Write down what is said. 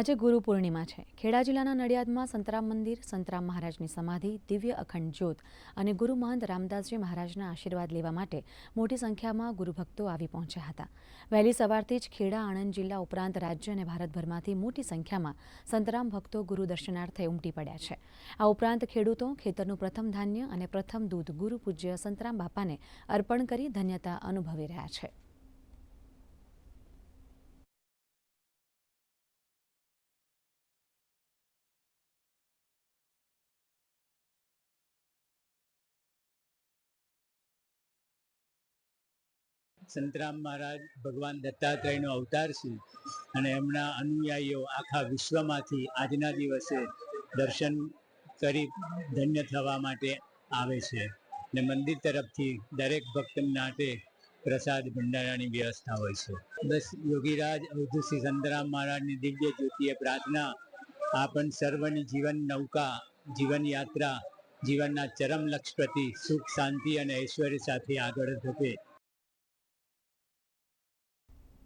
આજે ગુરુ પૂર્ણિમા છે. ખેડા જિલ્લાના નડિયાદમાં સંતરામ મંદિર, સંતરામ મહારાજની સમાધિ, દિવ્ય અખંડ જ્યોત અને ગુરુ મહંત રામદાસજી મહારાજના આશીર્વાદ લેવા માટે મોટી સંખ્યામાં ગુરુભક્તો આવી પહોંચ્યા હતા. વહેલી સવારથી જ ખેડા, આણંદ જિલ્લા ઉપરાંત રાજ્ય અને ભારતભરમાંથી મોટી સંખ્યામાં સંતરામ ભક્તો ગુરુ દર્શનાર્થે ઉમટી પડ્યા છે. આ ઉપરાંત ખેડૂતો, ખેતરનું પ્રથમ ધાન્ય અને પ્રથમ દૂધ ગુરુ પૂજ્ય સંતરામ બાપાને અર્પણ કરી ધન્યતા અનુભવી રહ્યા છે. સંતરામ મહારાજ ભગવાન દત્તાત્રેયનો અવતાર છે અને એમના અનુયાયીઓ આખા વિશ્વમાંથી આજના દિવસે દર્શન કરી ધન્ય થવા માટે આવે છે. ને મંદિર તરફથી દરેક ભક્ત માટે પ્રસાદ ભંડારાની વ્યવસ્થા હોય છે. બસ યોગીરાજ અવધુસિંહ સંતરામ મહારાજની દિવ્ય જ્યોતિએ પ્રાર્થના આપણ સર્વની જીવન નૌકા, જીવન યાત્રા, જીવનના ચરમ લક્ષ પ્રતિ સુખ, શાંતિ અને ઐશ્વર્ય સાથે આગળ વધે